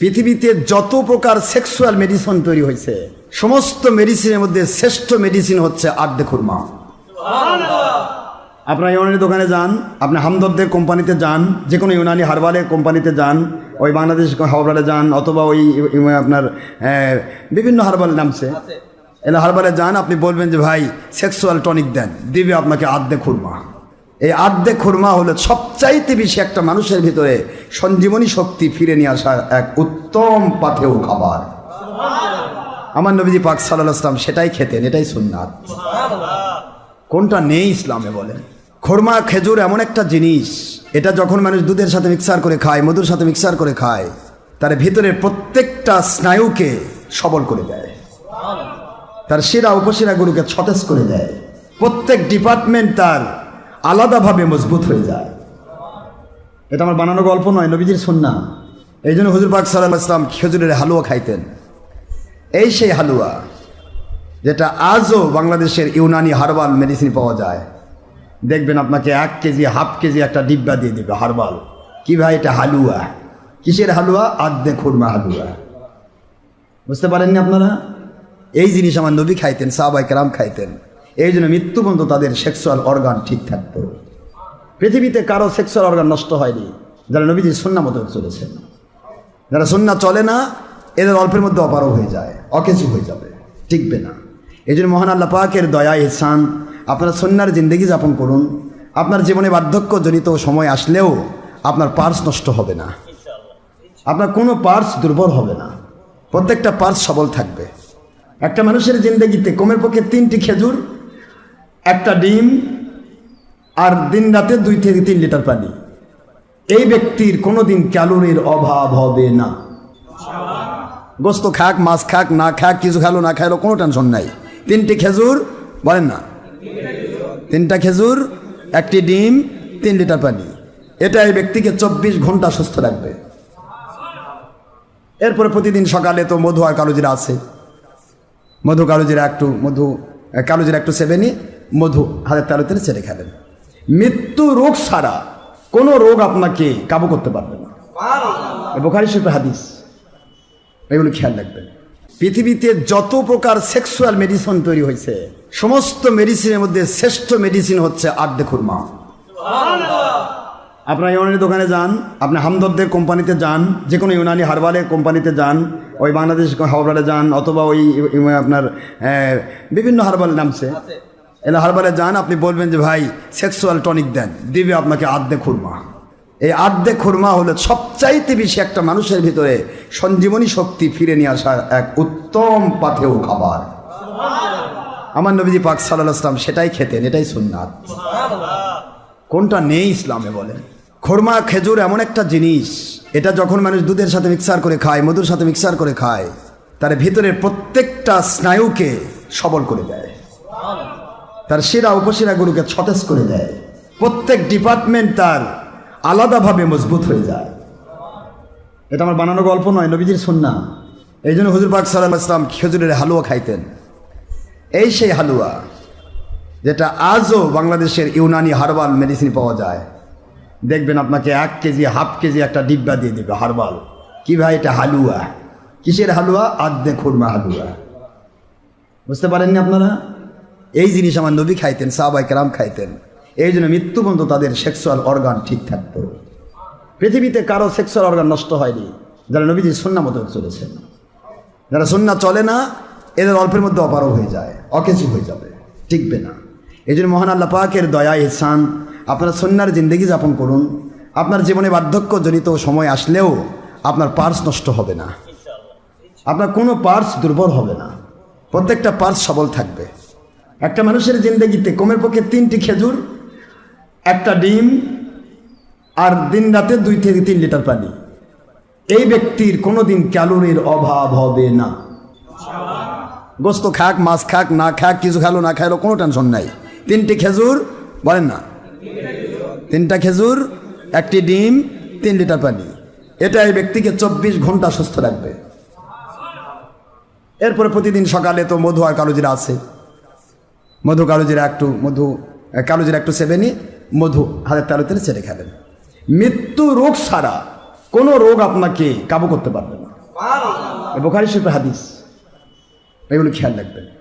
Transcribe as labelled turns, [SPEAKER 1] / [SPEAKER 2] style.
[SPEAKER 1] পৃথিবীতে যত প্রকার সেক্সুয়াল মেডিসিন তৈরি হয়েছে সমস্ত মেডিসিনের মধ্যে শ্রেষ্ঠ মেডিসিন হচ্ছে আড্ডে খুরমা। আপনার ইউনানি দোকানে যান আপনি হামদর্দের কোম্পানিতে যান যে কোনো ইউনানি হারবালের কোম্পানিতে যান ওই বাংলাদেশ হারবালে যান অথবা ওই আপনার বিভিন্ন হারবাল নামছে। এলে হারবালে যান আপনি বলবেন যে ভাই সেক্সুয়াল টনিক দেন দিবে আপনাকে আর্ধে খুরমা। এই আর্ধে খুরমা হলো সবচাইতে বেশি একটা মানুষের ভিতরে সঞ্জীবনী শক্তি ফিরে নিয়ে আসার এক উত্তম পাথেও খাবার। আমার নবীজি পাক সাল্লাহ আসলাম সেটাই খেতেন, এটাই সুন্নাত। কোনটা নেই ইসলামে বলেন? খোরমা, খেজুর এমন একটা জিনিস, এটা যখন মানুষ দুধের সাথে মিক্সার করে খায়, মধুর সাথে মিক্সার করে খায়, তার ভিতরের প্রত্যেকটা স্নায়ুকে সবল করে দেয়। তার শিরা উপশিরা গুরুকে সতেজ করে দেয়। প্রত্যেক ডিপার্টমেন্ট তার আলাদাভাবে মজবুত হয়ে যায়। এটা আমার বানানো গল্প নয়, নবীজির সন্না। এই জন্য হুজুর পাক সাল্লাহ ইসলাম খেজুরের হালুয়া খাইতেন। এই সেই হালুয়া, যেটা আজও বাংলাদেশের ইউনানি হার্বাল মেডিসিন পাওয়া যায়। দেখবেন আপনাকে এক কেজি, হাফ কেজি একটা ডিব্বা দিয়ে দেবে হার্বাল। কি ভাই, এটা হালুয়া। কিসের হালুয়া? আদ্যে খুরমা হালুয়া। বুঝতে পারেননি আপনারা? এই জিনিস আমার নবী খাইতেন সাহাবাই কেরাম খাইতেন। এই জন্য মৃত্যু পর্যন্ত তাদের সেক্সুয়াল অর্গান ঠিক থাকতো। পৃথিবীতে কারও সেক্সুয়াল অর্গান নষ্ট হয়নি, যারা নবীজি সন্না মতো চলেছেন। যারা সন্না চলে না, এদের অল্পের মধ্যে অপারও হয়ে যায় অকেচু হয়ে যাবে, টিকবে না। এই জন্য মহান আল্লাহ পাকের দয়া ইহসান আপনারা সন্ন্যার জিন্দগি যাপন করুন। আপনার জীবনে বার্ধক্য জনিত সময় আসলেও আপনার পার্স নষ্ট হবে না। আপনার কোনো পার্স দুর্বল হবে না। প্রত্যেকটা পার্স সবল থাকবে। একটা মানুষের জিন্দগিতে কমের পক্ষে তিনটি খেজুর একটা ডিম আর দিন রাতে দুই থেকে তিন লিটার পানি। এই ব্যক্তির কোনোদিন ক্যালোরির অভাব হবে না। গোস্ত খাক, মাছ খাক, না খাক, কিছু খালো না খাইলো, কোনো টেনশন নাই। তিনটি খেজুর, বলেন না? তিনটা খেজুর, একটি ডিম, তিন লিটার পানি। এটা এই ব্যক্তিকে চব্বিশ ঘণ্টা সুস্থ রাখবে। এরপরে প্রতিদিন সকালে তো মধু আর কালোজিরা আছে। মধু, কালোজিরা একটু, মধু কালোজিরা একটু সেবেনি মধু হাতের তালু তেলে ছেড়ে খেলেন মৃত্যু রোগ ছাড়া কোনো রোগ আপনাকে কাবু করতে পারবে না। বোখারি শরীফের হাদিস। এগুলো খেয়াল রাখবেন। পৃথিবীতে যত প্রকার সেক্সুয়াল মেডিসিন তৈরি হয়েছে সমস্ত মেডিসিনের মধ্যে শ্রেষ্ঠ মেডিসিন হচ্ছে আড্ডে খুরমা। আপনার ইউনানি দোকানে যান আপনি হামদর্দের কোম্পানিতে যান যে কোনো ইউনানি হারবালের কোম্পানিতে যান ওই বাংলাদেশ হারবালে যান অথবা ওই আপনার বিভিন্ন হারবাল নামছে এলে হারবালে যান, আপনি বলবেন যে, ভাই সেক্সুয়াল টনিক দেন। দিবে আপনাকে আর্ধে খুরমা। এই আর্ধে খুরমা হলো সবচাইতে বেশি একটা মানুষের ভিতরে সঞ্জীবনী শক্তি ফিরে নিয়ে আসার এক উত্তম পাথেও খাবার। আমার নবীজি পাক সাল্লাহ আসলাম সেটাই খেতেন, এটাই সুন্নাত। কোনটা নেই ইসলামে বলেন? খোরমা, খেজুর এমন একটা জিনিস, এটা যখন মানুষ দুধের সাথে মিক্সার করে খায়, মধুর সাথে মিক্সার করে খায়, তার ভিতরের প্রত্যেকটা স্নায়ুকে সবল করে দেয়। তার শিরা উপশিরা গুরুকে সতেজ করে দেয়। প্রত্যেক ডিপার্টমেন্ট তার আলাদাভাবে মজবুত হয়ে যায়। এটা আমার বানানো গল্প নয়, নবীজির সন্না। এই জন্য হুজুর পাক সাল্লাহ ইসলাম খেজুরের হালুয়া খাইতেন। এই সেই হালুয়া, যেটা আজও বাংলাদেশের ইউনানি হার্বাল মেডিসিন পাওয়া যায়। দেখবেন আপনাকে এক কেজি, হাফ কেজি একটা ডিব্বা দিয়ে দেবে হার্বাল। কি ভাই, এটা হালুয়া। কিসের হালুয়া? আদ্যে খুরমা হালুয়া। বুঝতে পারেননি আপনারা? এই জিনিস আমার নবী খাইতেন সাহাবাই কেরাম খাইতেন। এই জন্য মৃত্যু পর্যন্ত তাদের সেক্সুয়াল অর্গান ঠিক থাকতো। পৃথিবীতে কারও সেক্সুয়াল অর্গান নষ্ট হয়নি, যারা নবীজি সন্না মতো চলেছেন। যারা সন্না চলে না, এদের অল্পের মধ্যে অপারও হয়ে যায় অকেচু হয়ে যাবে, টিকবে না। এই জন্য মহান আল্লাহ পাকের দয়া ইহসান আপনারা সন্ন্যার জিন্দগি যাপন করুন। আপনার জীবনে বার্ধক্য জনিত সময় আসলেও আপনার পার্স নষ্ট হবে না। আপনার কোনো পার্স দুর্বল হবে না। প্রত্যেকটা পার্স সবল থাকবে। একটা মানুষের জিন্দগিতে কমের পক্ষে তিনটি খেজুর, একটা ডিম আর দিন রাতে দুই থেকে তিন লিটার পানি। এই ব্যক্তির কোনোদিন ক্যালোরির অভাব হবে না। গোস্ত খাক, মাছ খাক, না খাক, কিছু খালো না খাইলো, কোনো টেনশন নাই। তিনটি খেজুর, বলেন না। তিনটা খেজুর, একটি ডিম, তিন লিটার পানি। এটা এই ব্যক্তিকে চব্বিশ ঘণ্টা সুস্থ রাখবে। এরপরে প্রতিদিন সকালে তো মধু আর কালোজিরা আছে। মধু কালোজিরা একটু মধু কালোজিরা একটু সেবেনি মধু হাতের তালুতে তেলে ছেড়ে খাবেন। মৃত্যু রোগ ছাড়া কোনো রোগ আপনাকে কাবু করতে পারবে না। বোখারি শিল্পের হাদিস। এগুলো খেয়াল রাখবেন।